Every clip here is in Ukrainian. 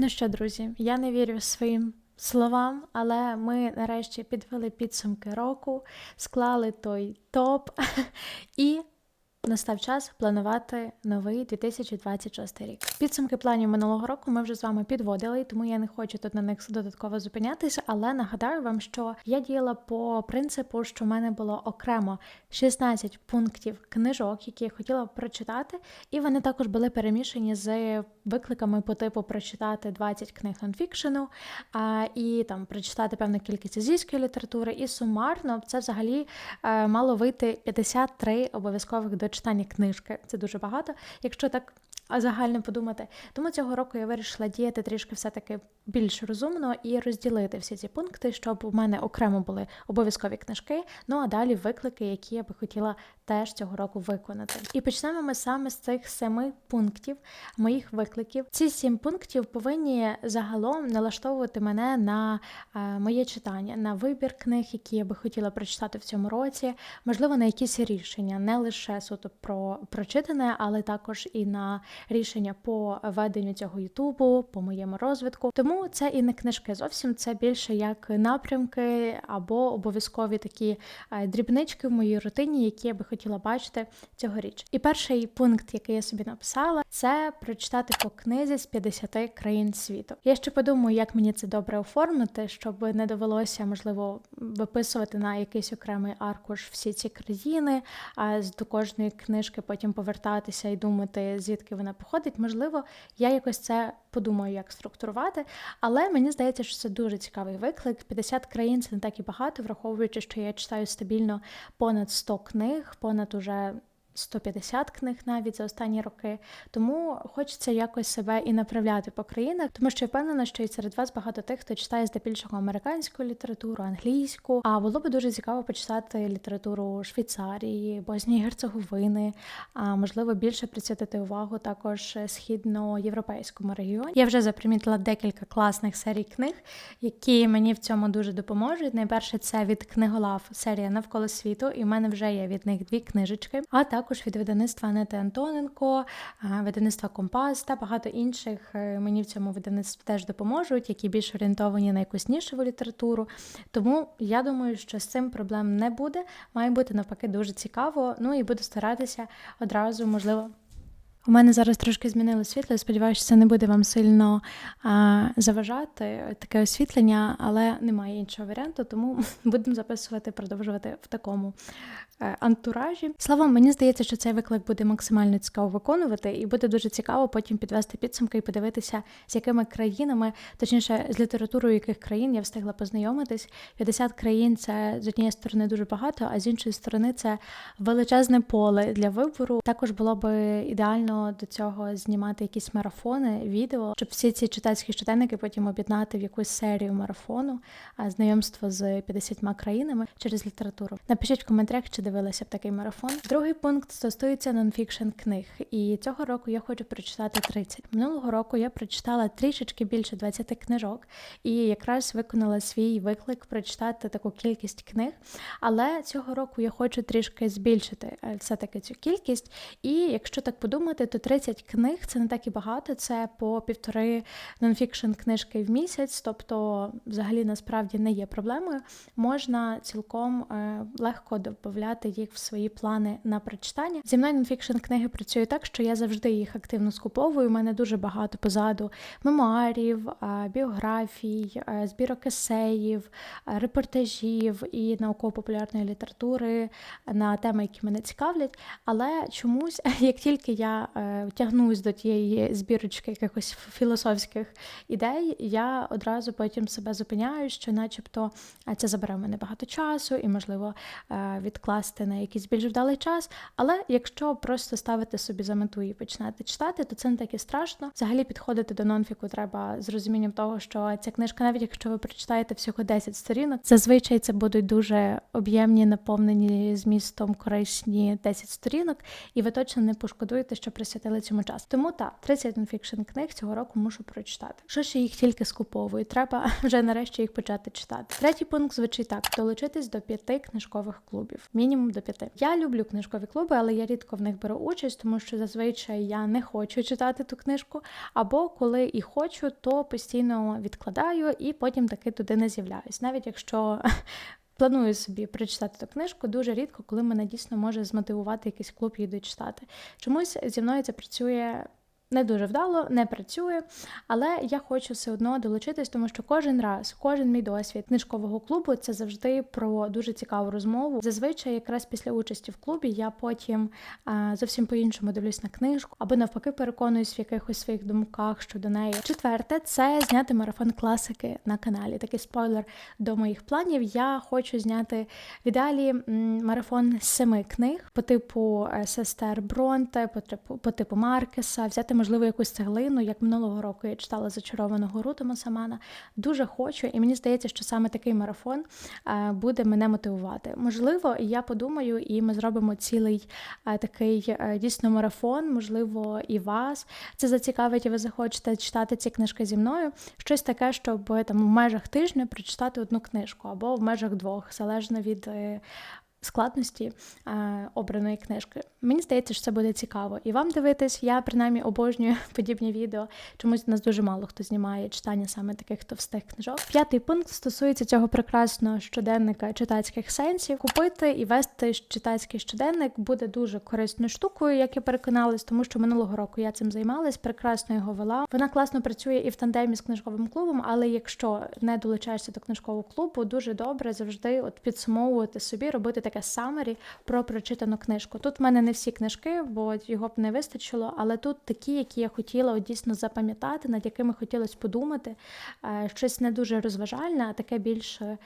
Ну що, друзі, я не вірю своїм словам, але ми нарешті підвели підсумки року, склали той топ і. Настав час планувати новий 2026 рік. Підсумки планів минулого року ми вже з вами підводили, тому я не хочу тут на них додатково зупинятися. Але нагадаю вам, що я діяла по принципу, що в мене було окремо 16 пунктів книжок, які я хотіла прочитати, і вони також були перемішані з викликами по типу прочитати 20 книг нонфікшену, і там прочитати певну кількість азійської літератури. І сумарно це взагалі е, мало вийти 53 обов'язкових до читання книжки. Це дуже багато. Якщо так а загально подумати. Тому цього року я вирішила діяти трішки все-таки більш розумно і розділити всі ці пункти, щоб у мене окремо були обов'язкові книжки. Ну а далі виклики, які я би хотіла теж цього року виконати. І почнемо ми саме з цих семи пунктів моїх викликів. Ці сім пунктів повинні загалом налаштовувати мене на е, моє читання, на вибір книг, які я би хотіла прочитати в цьому році, можливо, на якісь рішення, не лише суто про прочитане, але також і на рішення по веденню цього Ютубу, по моєму розвитку. Тому це і не книжки зовсім це більше як напрямки або обов'язкові такі е, дрібнички в моїй рутині, які я би хотіла бачити цьогоріч. І перший пункт, який я собі написала, це прочитати по книзі з 50 країн світу. Я ще подумаю, як мені це добре оформити, щоб не довелося можливо виписувати на якийсь окремий аркуш всі ці країни, а до кожної книжки потім повертатися і думати, звідки вона походить. Можливо, я якось це подумаю, як структурувати. Але мені здається, що це дуже цікавий виклик. 50 країн це не так і багато, враховуючи, що я читаю стабільно понад 100 книг, понад уже 150 книг навіть за останні роки. Тому хочеться якось себе і направляти по країнах, тому що я впевнена, що і серед вас багато тих, хто читає здебільшого американську літературу, англійську. А було би дуже цікаво почитати літературу Швейцарії, Боснії Герцеговини, а можливо більше присвятити увагу також східноєвропейському регіоні. Я вже запримітила декілька класних серій книг, які мені в цьому дуже допоможуть. Найперше це від книголав серія навколо світу, і в мене вже є від них дві книжечки. А також від видавництва Анети Антоненко, видавництва Компас та багато інших е, мені в цьому видавництві теж допоможуть, які більш орієнтовані на якусь нішеву літературу. Тому я думаю, що з цим проблем не буде. Має бути навпаки дуже цікаво. Ну і буду старатися одразу, можливо. У мене зараз трошки змінило світло. Сподіваюся, це не буде вам сильно а, заважати таке освітлення, але немає іншого варіанту, тому будемо записувати, продовжувати в такому Е, антуражі. Словом, мені здається, що цей виклик буде максимально цікаво виконувати, і буде дуже цікаво потім підвести підсумки і подивитися, з якими країнами, точніше, з літературою яких країн я встигла познайомитись. 50 країн це з однієї сторони дуже багато, а з іншої сторони це величезне поле для вибору. Також було б ідеально до цього знімати якісь марафони, відео, щоб всі ці читацькі щоденники потім об'єднати в якусь серію марафону, знайомство з 50 країнами через літературу. Напишіть в коментарях, чи дивилася в такий марафон. Другий пункт стосується нонфікшн книг, і цього року я хочу прочитати 30. Минулого року я прочитала трішечки більше 20 книжок, і якраз виконала свій виклик прочитати таку кількість книг. Але цього року я хочу трішки збільшити е, все-таки цю кількість. І якщо так подумати, то 30 книг це не так і багато, це по півтори нонфікшн книжки в місяць, тобто, взагалі, насправді не є проблемою. Можна цілком е, легко додати додати їх в свої плани на прочитання. Зі мною нонфікшн книги працює так, що я завжди їх активно скуповую. У мене дуже багато позаду мемуарів, біографій, збірок есеїв, репортажів і науково-популярної літератури на теми, які мене цікавлять. Але чомусь, як тільки я е, тягнусь до тієї збірочки якихось філософських ідей, я одразу потім себе зупиняю, що, начебто, це забере в мене багато часу і, можливо, е, відкласти відкласти на якийсь більш вдалий час. Але якщо просто ставити собі за мету і починати читати, то це не так і страшно. Взагалі підходити до нонфіку треба з розумінням того, що ця книжка, навіть якщо ви прочитаєте всього 10 сторінок, зазвичай це будуть дуже об'ємні, наповнені змістом корисні 10 сторінок, і ви точно не пошкодуєте, що присвятили цьому час. Тому так, 30 нонфікшн книг цього року мушу прочитати. Що ще їх тільки скуповую? Треба вже нарешті їх почати читати. Третій пункт звучить так: долучитись до п'яти книжкових клубів, мінімум до п'яти. Я люблю книжкові клуби, але я рідко в них беру участь, тому що зазвичай я не хочу читати ту книжку. Або коли і хочу, то постійно відкладаю і потім таки туди не з'являюсь. Навіть якщо планую собі прочитати ту книжку, дуже рідко, коли мене дійсно може змотивувати якийсь клуб її дочитати. Чомусь зі мною це працює. Не дуже вдало, не працює, але я хочу все одно долучитись, тому що кожен раз, кожен мій досвід книжкового клубу це завжди про дуже цікаву розмову. Зазвичай, якраз після участі в клубі, я потім а, зовсім по-іншому дивлюсь на книжку, або навпаки переконуюсь в якихось своїх думках щодо неї. Четверте, це зняти марафон класики на каналі. Такий спойлер до моїх планів. Я хочу зняти в ідеалі марафон семи книг по типу е, сестер Бронте, по типу по типу Маркеса, взяти можливо якусь цеглину, як минулого року я читала зачарованого Ру Томаса Дуже хочу, і мені здається, що саме такий марафон е, буде мене мотивувати. Можливо, я подумаю, і ми зробимо цілий е, такий е, дійсно марафон, можливо, і вас це зацікавить, і ви захочете читати ці книжки зі мною. Щось таке, щоб там в межах тижня прочитати одну книжку або в межах двох, залежно від складності е, обраної книжки. Мені здається, що це буде цікаво. І вам дивитись, я принаймні обожнюю подібні відео. Чомусь нас дуже мало хто знімає читання саме таких товстих книжок. П'ятий пункт стосується цього прекрасного щоденника читацьких сенсів. Купити і вести читацький щоденник буде дуже корисною штукою, як я переконалась, тому що минулого року я цим займалась, прекрасно його вела. Вона класно працює і в тандемі з книжковим клубом, але якщо не долучаєшся до книжкового клубу, дуже добре завжди от підсумовувати собі, робити таке самері про прочитану книжку. Тут в мене не всі книжки, бо його б не вистачило, але тут такі, які я хотіла от дійсно запам'ятати, над якими хотілося подумати. Е, щось не дуже розважальне, а таке більш е,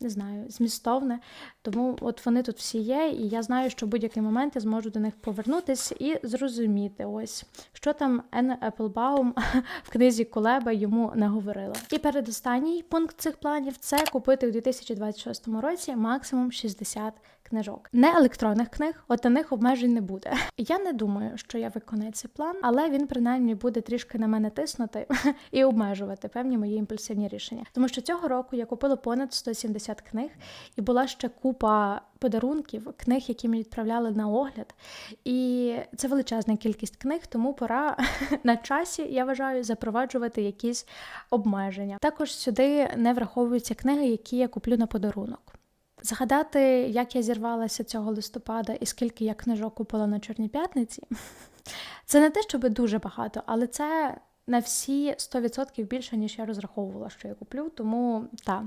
не знаю, змістовне. Тому от вони тут всі є, і я знаю, що в будь-який момент я зможу до них повернутися і зрозуміти, ось що там Енна Еплбаум в книзі Кулеба йому не говорила. І передостанній пункт цих планів це купити у 2026 році максимум 60 книжок. Не електронних книг, от на них обмежень не буде. Я не думаю, що я виконаю цей план, але він принаймні буде трішки на мене тиснути і обмежувати певні мої імпульсивні рішення. Тому що цього року я купила понад 170 книг, і була ще купа подарунків, книг, які мені відправляли на огляд. І це величезна кількість книг, тому пора на часі, я вважаю, запроваджувати якісь обмеження. Також сюди не враховуються книги, які я куплю на подарунок. Згадати, як я зірвалася цього листопада і скільки я книжок купила на Чорній п'ятниці, це не те, щоб дуже багато, але це на всі 100% більше, ніж я розраховувала, що я куплю. Тому так,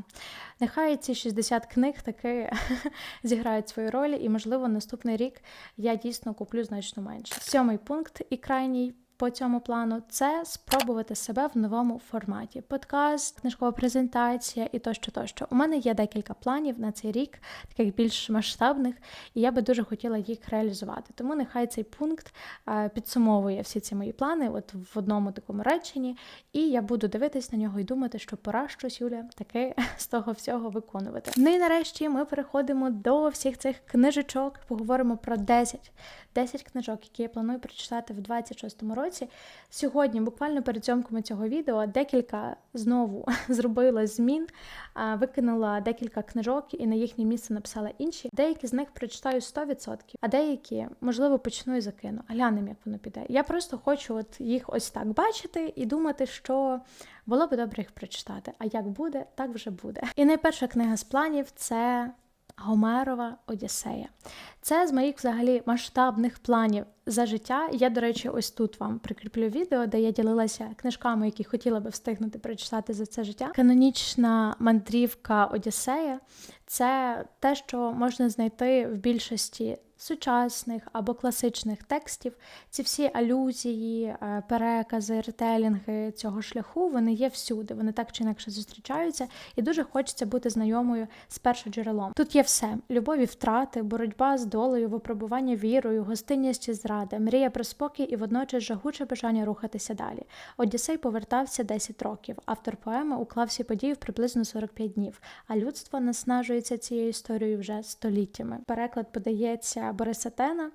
нехай ці 60 книг таки зіграють свою роль, і, можливо, наступний рік я дійсно куплю значно менше. Сьомий пункт і крайній по цьому плану це спробувати себе в новому форматі: подкаст, книжкова презентація і тощо, тощо. У мене є декілька планів на цей рік, таких більш масштабних, і я би дуже хотіла їх реалізувати. Тому нехай цей пункт підсумовує всі ці мої плани, от в одному такому реченні, і я буду дивитись на нього і думати, що пора щось Юля таке з того всього виконувати. Ну і нарешті ми переходимо до всіх цих книжечок. Поговоримо про 10 10 книжок, які я планую прочитати в 26-му році. Сьогодні, буквально перед зйомками цього відео, декілька знову зробила змін, викинула декілька книжок і на їхнє місце написала інші. Деякі з них прочитаю 100%, а деякі, можливо, почну і закину. Глянемо, як воно піде. Я просто хочу от їх ось так бачити і думати, що було би добре їх прочитати. А як буде, так вже буде. І найперша книга з планів це. Гомерова Одіссея. Це з моїх взагалі масштабних планів за життя. Я, до речі, ось тут вам прикріплю відео, де я ділилася книжками, які хотіла би встигнути прочитати за це життя. Канонічна мандрівка Одіссея це те, що можна знайти в більшості сучасних або класичних текстів. Ці всі алюзії, е, перекази, ретелінги цього шляху вони є всюди. Вони так чи інакше зустрічаються, і дуже хочеться бути знайомою з першоджерелом. Тут є все: любові, втрати, боротьба з долею, випробування вірою, гостинність і зрада мрія про спокій і водночас жагуче бажання рухатися далі. Одіссей повертався 10 років. Автор поеми уклав всі події в приблизно 45 днів, а людство наснажується цією історією вже століттями. Переклад подається Бориса Тена,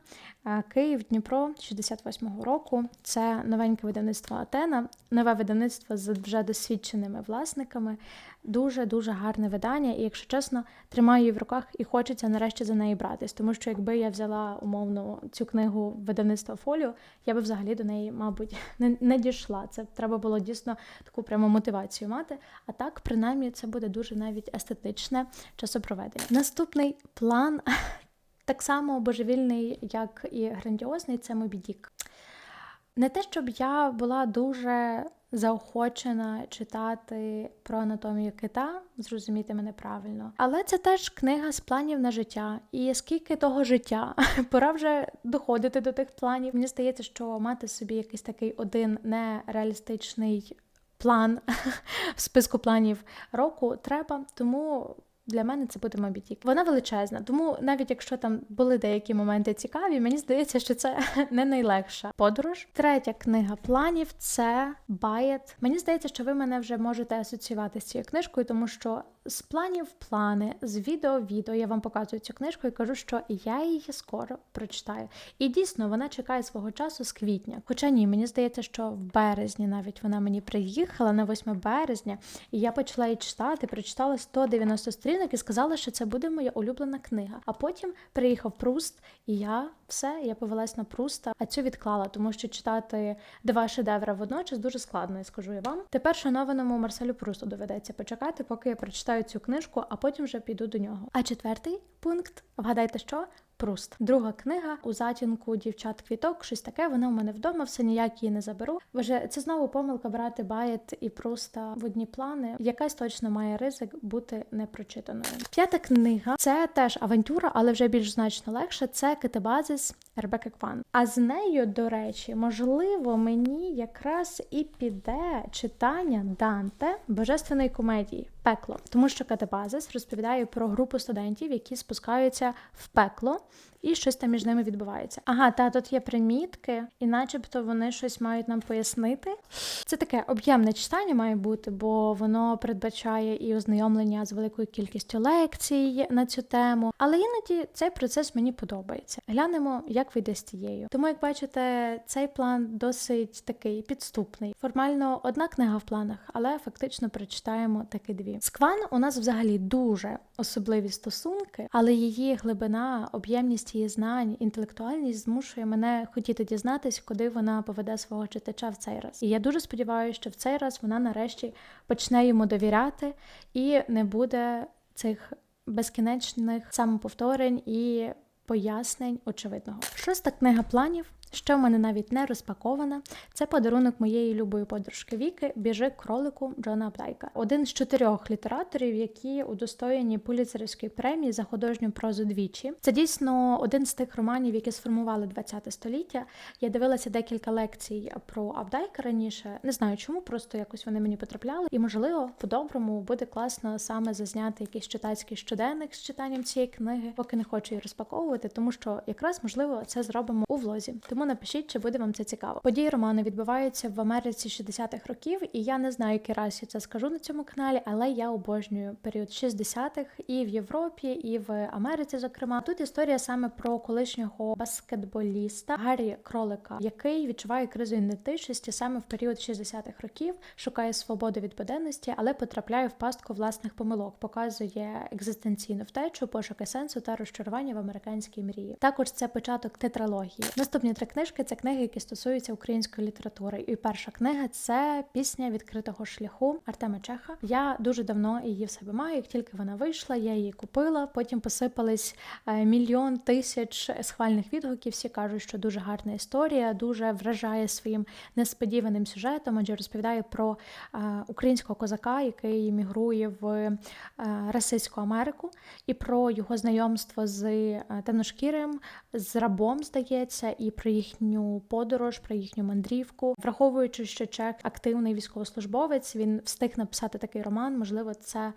Київ, Дніпро 68-го року. Це новеньке видавництво Атена, нове видавництво з вже досвідченими власниками. Дуже дуже гарне видання, і якщо чесно, тримаю її в руках і хочеться нарешті за неї братись. Тому що якби я взяла умовно цю книгу видавництва Фоліо, я би взагалі до неї, мабуть, не, не дійшла. Це треба було дійсно таку прямо мотивацію мати. А так, принаймні, це буде дуже навіть естетичне часопроведення. Наступний план так само божевільний, як і грандіозний, це Мобі Дік. Не те, щоб я була дуже заохочена читати про анатомію кита, зрозумійте мене правильно. Але це теж книга з планів на життя. І скільки того життя, пора вже доходити до тих планів. Мені здається, що мати собі якийсь такий один нереалістичний план в списку планів року треба, тому. Для мене це буде Мобітік. Вона величезна, тому навіть якщо там були деякі моменти цікаві, мені здається, що це не найлегша подорож. Третя книга планів це Байет. Мені здається, що ви мене вже можете асоціювати з цією книжкою, тому що з планів плани, з відео відео я вам показую цю книжку і кажу, що я її скоро прочитаю. І дійсно вона чекає свого часу з квітня. Хоча ні, мені здається, що в березні навіть вона мені приїхала на 8 березня, і я почала її читати, прочитала 190 сторінок і сказала, що це буде моя улюблена книга. А потім приїхав Пруст, і я все, я повелась на Пруста, а цю відклала, тому що читати два шедеври водночас дуже складно, я скажу я вам. Тепер шанованому Марселю Прусту доведеться почекати, поки я прочитаю цю книжку, а потім вже піду до нього. А четвертий пункт, вгадайте, що? Пруст. Друга книга у затінку дівчат квіток, щось таке. Вона у мене вдома, все ніяк її не заберу. Вже це знову помилка брати Байет і Пруста в одні плани. Якась точно має ризик бути непрочитаною. П'ята книга це теж авантюра, але вже більш значно легше. Це Кетебазис Ребекки Кван. А з нею, до речі, можливо, мені якраз і піде читання Данте божественної комедії Пекло, тому що Катебазис розповідає про групу студентів, які спускаються в пекло. І щось там між ними відбувається. Ага, та тут є примітки, і начебто вони щось мають нам пояснити. Це таке об'ємне читання має бути, бо воно передбачає і ознайомлення з великою кількістю лекцій на цю тему. Але іноді цей процес мені подобається. Глянемо, як вийде з тією. Тому, як бачите, цей план досить такий підступний. Формально одна книга в планах, але фактично прочитаємо таки дві. З Кван у нас взагалі дуже особливі стосунки, але її глибина, об'ємність її знань, інтелектуальність змушує мене хотіти дізнатись, куди вона поведе свого читача в цей раз. І я дуже сподіваюся, що в цей раз вона нарешті почне йому довіряти і не буде цих безкінечних самоповторень і пояснень очевидного. Шоста книга планів. Що в мене навіть не розпакована, це подарунок моєї любої подружки Віки Біжи кролику Джона Аплайка. Один з чотирьох літераторів, які удостоєні Пуліцерівської премії за художню прозу двічі. Це дійсно один з тих романів, які сформували ХХ століття. Я дивилася декілька лекцій про Абдайка раніше. Не знаю чому, просто якось вони мені потрапляли. І можливо, по-доброму буде класно саме зазняти якийсь читацький щоденник з читанням цієї книги, поки не хочу її розпаковувати, тому що якраз можливо це зробимо у влозі. Тому тому напишіть, чи буде вам це цікаво. Події роману відбуваються в Америці 60-х років, і я не знаю, який раз я це скажу на цьому каналі, але я обожнюю період 60-х і в Європі, і в Америці. Зокрема, тут історія саме про колишнього баскетболіста Гаррі Кролика, який відчуває кризу ідентичності саме в період 60-х років, шукає свободи від буденності, але потрапляє в пастку власних помилок, показує екзистенційну втечу, пошуки сенсу та розчарування в американській мрії. Також це початок тетралогії. Наступні три книжки це книги, які стосуються української літератури. І перша книга це пісня відкритого шляху Артема Чеха. Я дуже давно її в себе маю. Як тільки вона вийшла, я її купила. Потім посипались е, мільйон тисяч схвальних відгуків. Всі кажуть, що дуже гарна історія, дуже вражає своїм несподіваним сюжетом, адже розповідає про е, українського козака, який мігрує в е, расистську Америку, і про його знайомство з темношкірим, з рабом, здається, і про їх їхню подорож, про їхню мандрівку, враховуючи, що Чек активний військовослужбовець, він встиг написати такий роман. Можливо, це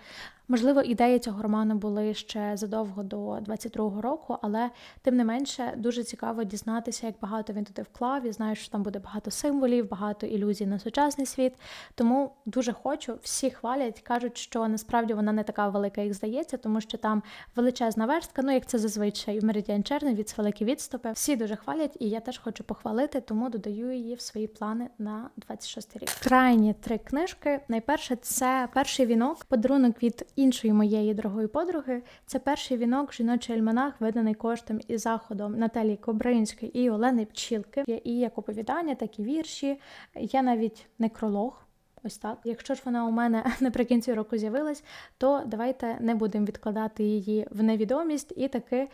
можливо ідеї цього роману були ще задовго до 22-го року, але тим не менше дуже цікаво дізнатися, як багато він туди вклав. Я знаю, що там буде багато символів, багато ілюзій на сучасний світ. Тому дуже хочу. Всі хвалять, кажуть, що насправді вона не така велика, як здається, тому що там величезна верстка. Ну як це зазвичай в Меридіан Черний від великі відступи. Всі дуже хвалять, і я теж хочу похвалити, тому додаю її в свої плани на 26 рік. Крайні три книжки. Найперше це перший вінок, подарунок від іншої моєї дорогої подруги. Це перший вінок, жіночий альманах, виданий коштом і заходом Наталії Кобринської і Олени Пчілки. Є і як оповідання, так і вірші. Є навіть некролог. Ось так. Якщо ж вона у мене наприкінці року з'явилась, то давайте не будемо відкладати її в невідомість і таки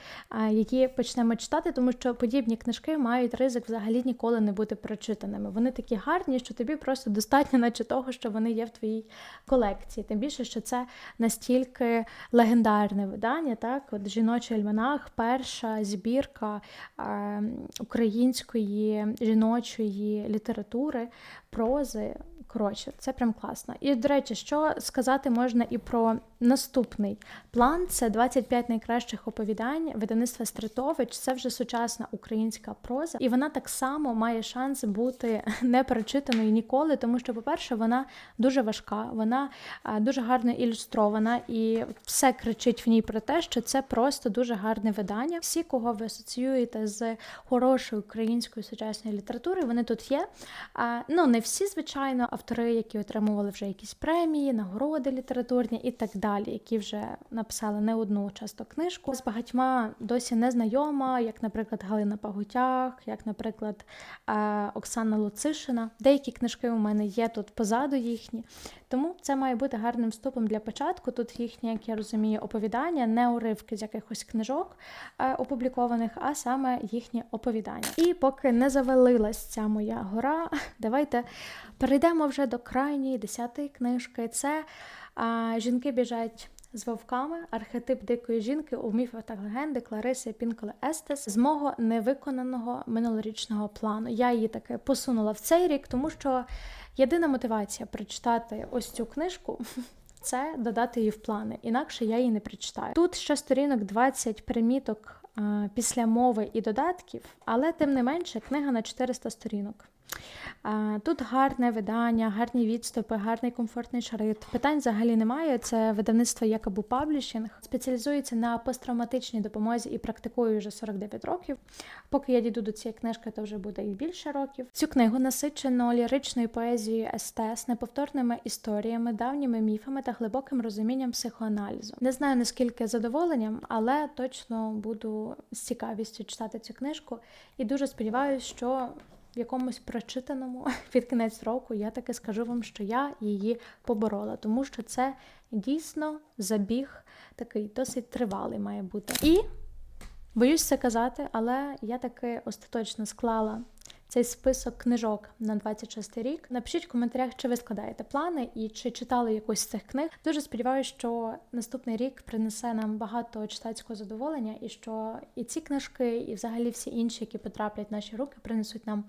її почнемо читати, тому що подібні книжки мають ризик взагалі ніколи не бути прочитаними. Вони такі гарні, що тобі просто достатньо, наче того, що вони є в твоїй колекції. Тим більше, що це настільки легендарне видання, так от жіночий альманах, перша збірка української жіночої літератури, прози. Коротше, це прям класно. І, до речі, що сказати можна і про наступний план: це 25 найкращих оповідань видавництва Стритович. Це вже сучасна українська проза, і вона так само має шанс бути не перечитаною ніколи, тому що, по-перше, вона дуже важка, вона дуже гарно ілюстрована, і все кричить в ній про те, що це просто дуже гарне видання. Всі, кого ви асоціюєте з хорошою українською сучасною літературою, вони тут є. Ну не всі, звичайно автори, які отримували вже якісь премії, нагороди літературні і так далі, які вже написали не одну часто книжку. З багатьма досі не знайома, як, наприклад, Галина Пагутяк, як, наприклад, Оксана Луцишина. Деякі книжки у мене є тут позаду їхні. Тому це має бути гарним вступом для початку. Тут їхні, як я розумію, оповідання, не уривки з якихось книжок опублікованих, а саме їхні оповідання. І поки не завалилась ця моя гора, давайте перейдемо вже до крайньої десятої книжки. Це а, жінки біжать. З вовками архетип дикої жінки у міфах та легенди Клариси Пінколе Естес з мого невиконаного минулорічного плану. Я її таки посунула в цей рік, тому що єдина мотивація прочитати ось цю книжку. Це додати її в плани, інакше я її не прочитаю. Тут ще сторінок 20 приміток а, після мови і додатків, але тим не менше книга на 400 сторінок. Тут гарне видання, гарні відступи, гарний комфортний шрифт. Питань взагалі немає. Це видавництво Якобу Паблішінг. Спеціалізується на посттравматичній допомозі і практикує вже 49 років. Поки я дійду до цієї книжки, то вже буде і більше років. Цю книгу насичено ліричною поезією естес, неповторними історіями, давніми міфами та глибоким розумінням психоаналізу. Не знаю наскільки задоволенням, але точно буду з цікавістю читати цю книжку і дуже сподіваюся, що в якомусь прочитаному під кінець року я таки скажу вам, що я її поборола, тому що це дійсно забіг такий досить тривалий має бути. І боюсь це казати, але я таки остаточно склала цей список книжок на 26 рік. Напишіть в коментарях, чи ви складаєте плани і чи читали якусь з цих книг. Дуже сподіваюся, що наступний рік принесе нам багато читацького задоволення, і що і ці книжки, і взагалі всі інші, які потраплять в наші руки, принесуть нам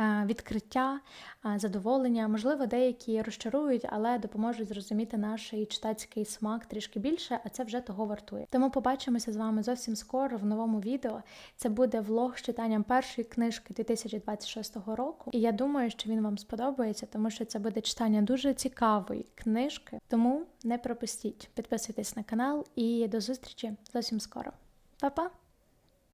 е, відкриття, е, задоволення. Можливо, деякі розчарують, але допоможуть зрозуміти наш читацький смак трішки більше, а це вже того вартує. Тому побачимося з вами зовсім скоро в новому відео. Це буде влог з читанням першої книжки 2020 26-го року. І я думаю, що він вам сподобається, тому що це буде читання дуже цікавої книжки. Тому не пропустіть, підписуйтесь на канал і до зустрічі зовсім скоро. Па-па!